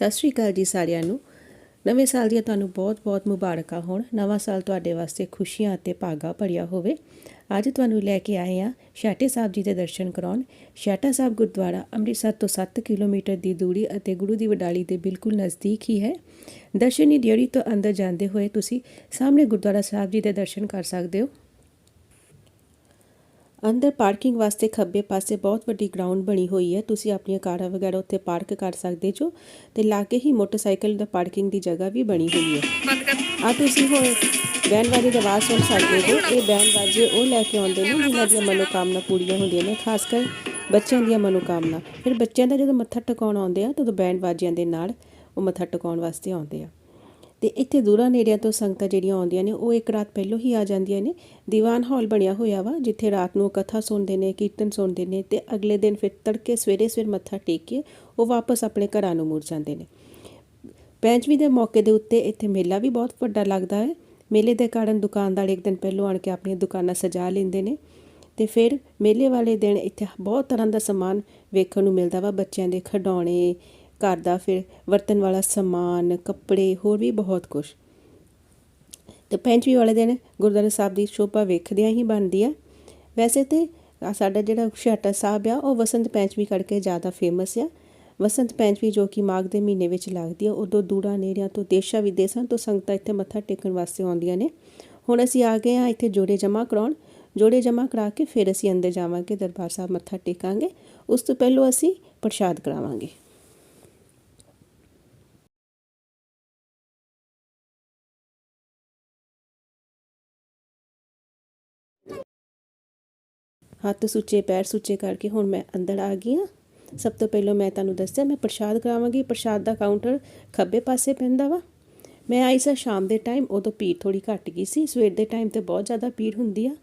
ਸਤਿ ਸ਼੍ਰੀ ਅਕਾਲ ਜੀ ਸਾਰਿਆਂ ਨੂੰ। ਨਵੇਂ ਸਾਲ ਦੀਆਂ ਤੁਹਾਨੂੰ ਬਹੁਤ-ਬਹੁਤ ਮੁਬਾਰਕਾਂ ਹੋਣ। ਨਵਾਂ ਸਾਲ ਤੁਹਾਡੇ ਵਾਸਤੇ ਖੁਸ਼ੀਆਂ ਅਤੇ ਭਾਗਾ ਭਰਿਆ ਹੋਵੇ। ਅੱਜ ਤੁਹਾਨੂੰ ਲੈ ਕੇ ਆਏ ਆ ਛਾਟੇ ਸਾਹਿਬ ਜੀ ਦੇ ਦਰਸ਼ਨ ਕਰਾਉਣ। ਛਾਟਾ ਸਾਹਿਬ ਗੁਰਦੁਆਰਾ ਅੰਮ੍ਰਿਤਸਰ ਤੋਂ 7 ਕਿਲੋਮੀਟਰ ਦੀ ਦੂਰੀ ਅਤੇ ਗੁਰੂ ਦੀ ਵਡਾਲੀ ਦੇ ਬਿਲਕੁਲ ਨਜ਼ਦੀਕ ਹੀ ਹੈ। ਦਰਸ਼ਨੀ ਡਿਊਰੀ ਤੋਂ ਅੰਦਰ ਜਾਂਦੇ ਹੋਏ ਤੁਸੀਂ ਸਾਹਮਣੇ ਗੁਰਦੁਆਰਾ ਸਾਹਿਬ ਜੀ ਦੇ ਦਰਸ਼ਨ ਕਰ ਸਕਦੇ ਹੋ। ਅੰਦਰ ਪਾਰਕਿੰਗ ਵਾਸਤੇ ਖੱਬੇ ਪਾਸੇ ਬਹੁਤ ਵੱਡੀ ਗਰਾਊਂਡ ਬਣੀ ਹੋਈ ਹੈ। ਤੁਸੀਂ ਆਪਣੀਆਂ ਕਾਰਾਂ ਵਗੈਰਾ ਉੱਥੇ ਪਾਰਕ ਕਰ ਸਕਦੇ ਜੋ ਤੇ ਲਾਗੇ ਹੀ ਮੋਟਰਸਾਈਕਲ ਦਾ ਪਾਰਕਿੰਗ ਦੀ ਜਗ੍ਹਾ ਵੀ ਬਣੀ ਹੋਈ ਹੈ। ਆ ਤੁਸੀਂ ਹੁਣ ਵਾਜੇ ਦੀ ਆਵਾਜ਼ ਸੁਣ ਸਕਦੇ ਹੋ। ਇਹ ਬੈਂਡ ਵਾਜੇ ਉਹ ਲੈ ਕੇ ਆਉਂਦੇ ਨੇ ਜਿਨ੍ਹਾਂ ਦੀਆਂ ਮਨੋਕਾਮਨਾ ਪੂਰੀਆਂ ਹੁੰਦੀਆਂ ਨੇ ਖਾਸ ਕਰ ਬੱਚਿਆਂ ਦੀਆਂ ਮਨੋਕਾਮਨਾ। ਫਿਰ ਬੱਚਿਆਂ ਦਾ ਜਦੋਂ ਮੱਥਾ ਟਿਕਾਉਣ ਆਉਂਦੇ ਆ ਤਦੋਂ ਬੈਂਡ ਵਾਜਿਆਂ ਦੇ ਨਾਲ ਉਹ ਮੱਥਾ ਟਿਕਾਉਣ ਵਾਸਤੇ ਆਉਂਦੇ ਆ। ਤੇ ਇੱਥੇ ਦੂਰਾਂ ਨੇੜਿਆਂ ਤੋਂ ਸੰਗਤਾਂ ਜਿਹੜੀਆਂ ਆਉਂਦੀਆਂ ਨੇ, ਉਹ ਇੱਕ ਰਾਤ ਪਹਿਲਾਂ ਹੀ ਆ ਜਾਂਦੀਆਂ ਨੇ। ਦੀਵਾਨ ਹਾਲ ਬਣਿਆ ਹੋਇਆ ਵਾ, ਜਿੱਥੇ ਰਾਤ ਨੂੰ ਕਥਾ ਸੁਣਦੇ ਨੇ, ਕੀਰਤਨ ਸੁਣਦੇ ਨੇ ਤੇ ਅਗਲੇ ਦਿਨ ਫਿਰ ਤੜਕੇ ਸਵੇਰੇ ਸਵੇਰ ਮੱਥਾ ਟੇਕ ਕੇ ਉਹ ਵਾਪਸ ਆਪਣੇ ਘਰਾਂ ਨੂੰ ਮੁੜ ਜਾਂਦੇ ਨੇ। ਪੈਂਚਵੀਂ ਦੇ ਮੌਕੇ ਦੇ ਉੱਤੇ ਇੱਥੇ ਮੇਲਾ ਵੀ ਬਹੁਤ ਵੱਡਾ ਲੱਗਦਾ ਹੈ। ਮੇਲੇ ਦੇ ਕਾਰਨ ਦੁਕਾਨਦਾਰ ਇੱਕ ਦਿਨ ਪਹਿਲਾਂ ਆਣ ਕੇ ਆਪਣੀਆਂ ਦੁਕਾਨਾਂ ਸਜਾ ਲੈਂਦੇ ਨੇ ਤੇ ਫਿਰ ਮੇਲੇ ਵਾਲੇ ਦਿਨ ਇੱਥੇ ਬਹੁਤ ਤਰ੍ਹਾਂ ਦਾ ਸਮਾਨ ਵੇਖਣ ਨੂੰ ਮਿਲਦਾ ਵਾ, ਬੱਚਿਆਂ ਦੇ ਖਿਡੌਣੇ ਘਰ ਦਾ ਫਿਰ ਵਰਤਣ ਵਾਲਾ ਸਮਾਨ, ਕੱਪੜੇ, ਹੋਰ ਵੀ ਬਹੁਤ ਕੁਝ ਤੇ ਪੈਂਚਵੀ ਵਾਲੇ ਦਿਨ ਗੁਰਦੁਆਰਾ ਸਾਹਿਬ ਦੀ ਸ਼ੋਭਾ ਵੇਖਦਿਆਂ ਹੀ ਬਣਦੀ ਆ। ਵੈਸੇ ਤੇ ਸਾਡਾ ਜਿਹੜਾ ਛਾਟਾ ਸਾਹਿਬ ਆ, ਉਹ ਵਸੰਤ ਪੈਂਚਵੀ ਕਰਕੇ ਜ਼ਿਆਦਾ ਫੇਮਸ ਆ। ਵਸੰਤ ਪੈਂਚਵੀ ਜੋ ਕਿ ਮਾਘ ਦੇ ਮਹੀਨੇ ਵਿੱਚ ਲੱਗਦੀ ਆ, ਉਦੋਂ ਦੂਰਾਂ ਨੇੜਿਆਂ ਤੋਂ ਦੇਸ਼ਾਂ ਵਿਦੇਸ਼ਾਂ ਤੋਂ ਸੰਗਤਾਂ ਇੱਥੇ ਮੱਥਾ ਟੇਕਣ ਵਾਸਤੇ ਆਉਂਦੀਆਂ ਨੇ। ਹੁਣ ਅਸੀਂ ਆ ਗਏ ਆ ਇੱਥੇ ਜੋੜੇ ਜਮ੍ਹਾਂ ਕਰਾਉਣ। ਜੋੜੇ ਜਮ੍ਹਾਂ ਕਰਾ ਕੇ ਫਿਰ ਅਸੀਂ ਅੰਦਰ ਜਾਵਾਂਗੇ, ਦਰਬਾਰ ਸਾਹਿਬ ਮੱਥਾ ਟੇਕਾਂਗੇ। ਉਸ ਤੋਂ ਪਹਿਲਾਂ ਅਸੀਂ ਪ੍ਰਸ਼ਾਦ ਕਰਾਵਾਂਗੇ। ਹੱਥ ਸੁੱਚੇ, ਪੈਰ ਸੁੱਚੇ ਕਰਕੇ ਹੁਣ ਮੈਂ ਅੰਦਰ ਆ ਗਈ ਹਾਂ। ਸਭ ਤੋਂ ਪਹਿਲਾਂ ਮੈਂ ਤੁਹਾਨੂੰ ਦੱਸਿਆ, ਮੈਂ ਪ੍ਰਸ਼ਾਦ ਕਰਾਵਾਂਗੀ ਪ੍ਰਸ਼ਾਦ ਦਾ ਕਾਊਂਟਰ ਖੱਬੇ ਪਾਸੇ ਪੈਂਦਾ ਵਾ। ਮੈਂ ਆਈ ਸਾਂ ਸ਼ਾਮ ਦੇ ਟਾਈਮ ਉਦੋਂ ਭੀੜ ਥੋੜੀ ਘਟ ਗਈ ਸੀ। ਸਵੇਰ ਦੇ ਟਾਈਮ ਤੇ ਬਹੁਤ ਜ਼ਿਆਦਾ ਭੀੜ ਹੁੰਦੀ ਆ।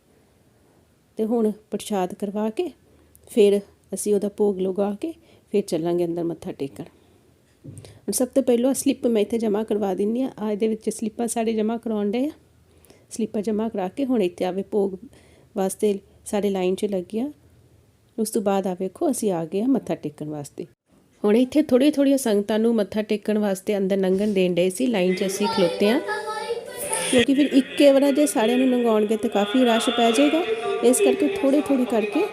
ਤੇ ਹੁਣ ਪ੍ਰਸ਼ਾਦ ਕਰਵਾ ਕੇ, ਫਿਰ ਅਸੀਂ ਉਹਦਾ ਭੋਗ ਲਗਾ ਕੇ, ਫਿਰ ਚੱਲਾਂਗੇ ਅੰਦਰ ਮੱਥਾ ਟੇਕਣ। ਹੁਣ ਸਭ ਤੋਂ ਪਹਿਲਾਂ ਸਲਿੱਪ ਮੈਂ ਇੱਥੇ ਜਮ੍ਹਾਂ ਕਰਵਾ ਦਿੰਨੀ ਆ ਆ ਇਹਦੇ ਵਿੱਚ ਸਲਿੱਪਾਂ ਸਾਡੇ ਜਮ੍ਹਾਂ ਕਰਾਉਣ ਦੇ ਆ। ਸਲਿੱਪਾਂ ਜਮ੍ਹਾਂ ਕਰਾ ਕੇ ਹੁਣ ਇੱਥੇ ਆਵੇ ਭੋਗ ਵਾਸਤੇ ਸਾਡੇ ਲਾਈਨ 'ਚ ਲੱਗਿਆ। ਉਸ ਤੋਂ ਬਾਅਦ ਆ ਵੇਖੋ, ਅਸੀਂ ਆ ਗਏ ਆ ਮੱਥਾ ਟੇਕਣ ਵਾਸਤੇ। ਹੁਣ ਇੱਥੇ ਥੋੜੀ ਥੋੜੀਆਂ ਸੰਗਤਾਂ ਨੂੰ ਮੱਥਾ ਟੇਕਣ ਵਾਸਤੇ ਅੰਦਰ ਲੰਘਣ ਦੇਣ ਦੇ ਸੀ। ਲਾਈਨ 'ਚ ਅਸੀਂ ਖਲੋਤੇ ਆ ਕਿਉਂਕਿ ਫਿਰ ਇੱਕੇ ਵਾਰ ਜੇ ਸਾਰਿਆਂ ਨੂੰ ਲੰਘਾਉਣਗੇ ਤੇ ਕਾਫੀ ਰਸ਼ ਪੈ ਜਾਏਗਾ। ਇਸ ਕਰਕੇ ਥੋੜੇ ਥੋੜੀ ਕਰਕੇ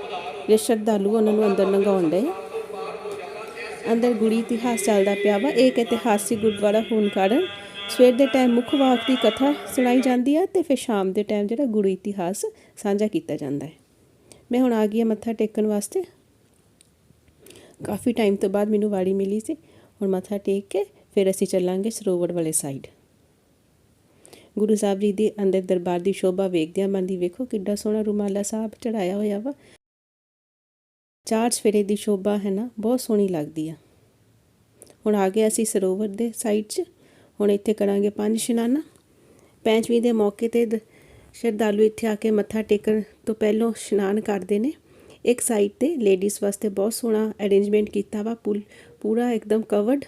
ਜੇ ਸ਼ਰਧਾਲੂ ਉਹਨਾਂ ਨੂੰ ਅੰਦਰ ਲੰਘਾਉਣ ਦੇ ਅੰਦਰ ਗੁੜੀ ਇਤਿਹਾਸ ਚੱਲਦਾ ਪਿਆ ਵਾ। ਇੱਕ ਇਤਿਹਾਸਿਕ ਗੁਰਦੁਆਰਾ ਹੋਣ ਕਾਰਨ ਸਵੇਰ ਦੇ ਟਾਈਮ ਮੁੱਖ ਵਾਕ ਦੀ ਕਥਾ ਸੁਣਾਈ ਜਾਂਦੀ ਹੈ ਤੇ ਫਿਰ ਸ਼ਾਮ ਦੇ ਟਾਈਮ ਜਿਹੜਾ ਗੁਰੂ ਇਤਿਹਾਸ ਸਾਂਝਾ ਕੀਤਾ ਜਾਂਦਾ ਹੈ। ਮੈਂ ਹੁਣ ਆ ਗਈ ਹਾਂ ਮੱਥਾ ਟੇਕਣ ਵਾਸਤੇ। ਕਾਫੀ ਟਾਈਮ ਤੋਂ ਬਾਅਦ ਮੈਨੂੰ ਵਾੜੀ ਮਿਲੀ ਸੀ। ਹੁਣ ਮੱਥਾ ਟੇਕ ਕੇ ਫਿਰ ਅਸੀਂ ਚੱਲਾਂਗੇ ਸਰੋਵਰ ਵਾਲੇ ਸਾਈਡ ਗੁਰੂ ਸਾਹਿਬ ਜੀ ਦੇ ਅੰਦਰ ਦਰਬਾਰ ਦੀ ਸ਼ੋਭਾ ਵੇਖਦਿਆਂ ਮਨ ਦੀ ਵੇਖੋ ਕਿੱਡਾ ਸੋਹਣਾ ਰੁਮਾਲਾ ਸਾਹਿਬ ਚੜਾਇਆ ਹੋਇਆ ਵਾ। ਚਾਰ ਸਵੇਰੇ ਦੀ ਸ਼ੋਭਾ ਹੈ ਨਾ, ਬਹੁਤ ਸੋਹਣੀ ਲੱਗਦੀ ਆ। ਹੁਣ ਆ ਗਏ ਅਸੀਂ ਸਰੋਵਰ ਦੇ ਸਾਈਡ 'ਚ। ਹੁਣ ਇੱਥੇ ਕਰਾਂਗੇ ਪੰਜ ਇਸ਼ਨਾਨਾ। ਪੈਂਚਵੀਂ ਦੇ ਮੌਕੇ ਤੇ ਸ਼ਰਧਾਲੂ ਇੱਥੇ ਆ ਕੇ ਮੱਥਾ ਟੇਕਣ ਤੋਂ ਪਹਿਲਾਂ ਇਸ਼ਨਾਨ ਕਰਦੇ ਨੇ। ਇੱਕ ਸਾਈਡ ਤੇ ਲੇਡੀਜ਼ ਵਾਸਤੇ ਬਹੁਤ ਸੋਹਣਾ ਅਰੇਂਜਮੈਂਟ ਕੀਤਾ ਵਾ, ਪੁਲ, ਪੂਰਾ ਇੱਕਦਮ ਕਵਰਡ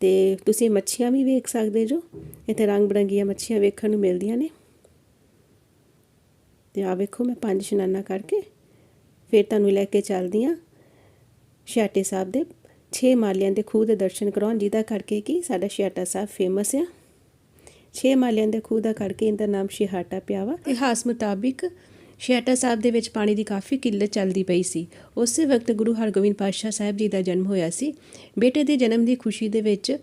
ਤੇ ਤੁਸੀਂ ਮੱਛੀਆਂ ਵੀ ਵੇਖ ਸਕਦੇ ਜੋ। ਇੱਥੇ ਰੰਗ ਬਰੰਗੀਆਂ ਮੱਛੀਆਂ ਵੇਖਣ ਨੂੰ ਮਿਲਦੀਆਂ ਨੇ। ਤੇ ਆ ਵੇਖੋ ਮੈਂ ਪੰਜ ਇਸ਼ਨਾਨਾ ਕਰਕੇ ਫਿਰ ਤੁਹਾਨੂੰ ਲੈ ਕੇ ਚੱਲਦੀ ਆ ਛਿਆਟੇ ਸਾਹਿਬ ਦੇ 6 ਮਾਲਿਆਂ ਦੇ ਖੂਹ ਦੇ ਦਰਸ਼ਨ ਕਰਾਉਣ, ਜਿਹਦਾ ਕਰਕੇ ਕਿ ਸਾਡਾ ਛਿਆਟਾ ਸਾਹਿਬ ਫੇਮਸ ਆ। 6 ਮਾਲਿਆਂ ਦੇ ਖੂਹ ਦਾ ਕਰਕੇ ਇਹਦਾ ਨਾਮ ਛਿਹਾਟਾ ਪਿਆ ਵਾ। ਇਤਿਹਾਸ ਮੁਤਾਬਿਕ ਛਿਹਾਟਾ ਸਾਹਿਬ ਦੇ ਵਿੱਚ ਪਾਣੀ ਦੀ ਕਾਫੀ ਕਿੱਲਤ ਚੱਲਦੀ ਪਈ ਸੀ। ਉਸੇ ਵਕਤ ਗੁਰੂ ਹਰਗੋਬਿੰਦ ਪਾਤਸ਼ਾਹ ਸਾਹਿਬ ਜੀ ਦਾ ਜਨਮ ਹੋਇਆ ਸੀ। ਬੇਟੇ ਦੇ ਜਨਮ ਦੀ ਖੁਸ਼ੀ ਦੇ ਵਿੱਚ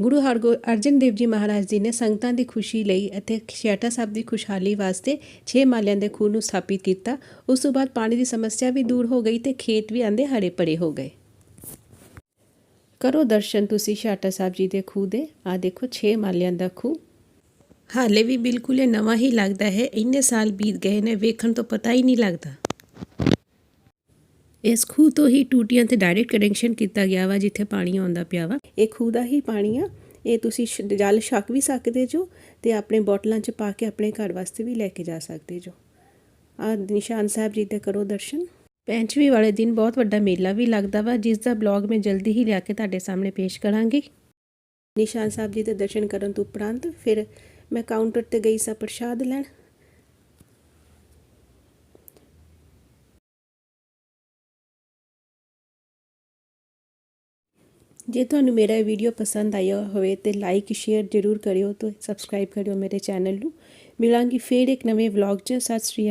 ਗੁਰੂ ਹਰਗੋ ਅਰਜਨ ਦੇਵ ਜੀ ਮਹਾਰਾਜ ਜੀ ਨੇ ਸੰਗਤਾਂ ਦੀ ਖੁਸ਼ੀ ਲਈ ਅਤੇ ਛਿਹਾਟਾ ਸਾਹਿਬ ਦੀ ਖੁਸ਼ਹਾਲੀ ਵਾਸਤੇ 6 ਮਾਲਿਆਂ ਦੇ ਖੂਹ ਨੂੰ ਸਥਾਪਿਤ ਕੀਤਾ। ਉਸ ਤੋਂ ਬਾਅਦ ਪਾਣੀ ਦੀ ਸਮੱਸਿਆ ਵੀ ਦੂਰ ਹੋ ਗਈ ਤੇ ਖੇਤ ਵੀ ਆਂਦੇ ਹਰੇ ਭਰੇ ਹੋ ਗਏ। ਕਰੋ ਦਰਸ਼ਨ ਤੁਸੀਂ ਛਾਟਾ ਸਾਹਿਬ ਜੀ ਦੇ ਖੂਹ ਦੇ। ਆ ਦੇਖੋ 6 ਮਾਲਿਆਂ ਦਾ ਖੂਹ। ਹਾਲੇ ਵੀ ਬਿਲਕੁਲ ਇਹ ਨਵਾਂ ਹੀ ਲੱਗਦਾ ਹੈ। ਇੰਨੇ ਸਾਲ ਬੀਤ ਗਏ ਨੇ, ਵੇਖਣ ਤੋਂ ਪਤਾ ਹੀ ਨਹੀਂ ਲੱਗਦਾ। ਇਸ ਖੂਹ ਤੋਂ ਹੀ ਟੂਟੀਆਂ ਤੇ ਡਾਇਰੈਕਟ ਕਨੈਕਸ਼ਨ ਕੀਤਾ ਗਿਆ ਵਾ, ਜਿੱਥੇ ਪਾਣੀ ਆਉਂਦਾ ਪਿਆ ਵਾ। ਇਹ ਖੂਹ ਦਾ ਹੀ ਪਾਣੀ ਆ। ਇਹ ਤੁਸੀਂ ਜਲ ਛੱਕ ਵੀ ਸਕਦੇ ਜੋ ਤੇ ਆਪਣੇ ਬੋਟਲਾਂ 'ਚ ਪਾ ਕੇ ਆਪਣੇ ਘਰ ਵਾਸਤੇ ਵੀ ਲੈ ਕੇ ਜਾ ਸਕਦੇ ਜੋ। ਆ ਨਿਸ਼ਾਨ ਸਾਹਿਬ ਜੀ ਦੇ ਕਰੋ ਦਰਸ਼ਨ। ਪੈਂਚਵੀਂ ਵਾਲੇ ਦਿਨ ਬਹੁਤ ਵੱਡਾ ਮੇਲਾ ਵੀ ਲੱਗਦਾ ਵਾ, ਜਿਸ ਦਾ ਬਲੌਗ ਮੈਂ ਜਲਦੀ ਹੀ ਲਿਆ ਕੇ ਤੁਹਾਡੇ ਸਾਹਮਣੇ ਪੇਸ਼ ਕਰਾਂਗੀ। ਨਿਸ਼ਾਨ ਸਾਹਿਬ ਜੀ ਦੇ ਦਰਸ਼ਨ ਕਰਨ ਤੋਂ ਉਪਰੰਤ ਫਿਰ ਮੈਂ ਕਾਊਂਟਰ ਤੇ ਗਈ ਸਾਂ ਪ੍ਰਸ਼ਾਦ ਲੈਣ। ਜੇ ਤੁਹਾਨੂੰ ਮੇਰਾ ਵੀਡੀਓ ਪਸੰਦ ਆਇਆ ਹੋਵੇ ਤੇ ਲਾਈਕ ਸ਼ੇਅਰ ਜ਼ਰੂਰ ਕਰਿਓ ਤੇ ਸਬਸਕ੍ਰਾਈਬ ਕਰਿਓ ਮੇਰੇ ਚੈਨਲ ਨੂੰ। ਮਿਲਾਂਗੀ ਫੇਰ ਇੱਕ ਨਵੇਂ ਵਲੌਗ 'ਚ। ਸਤਿ ਸ਼੍ਰੀ ਅਕਾਲ।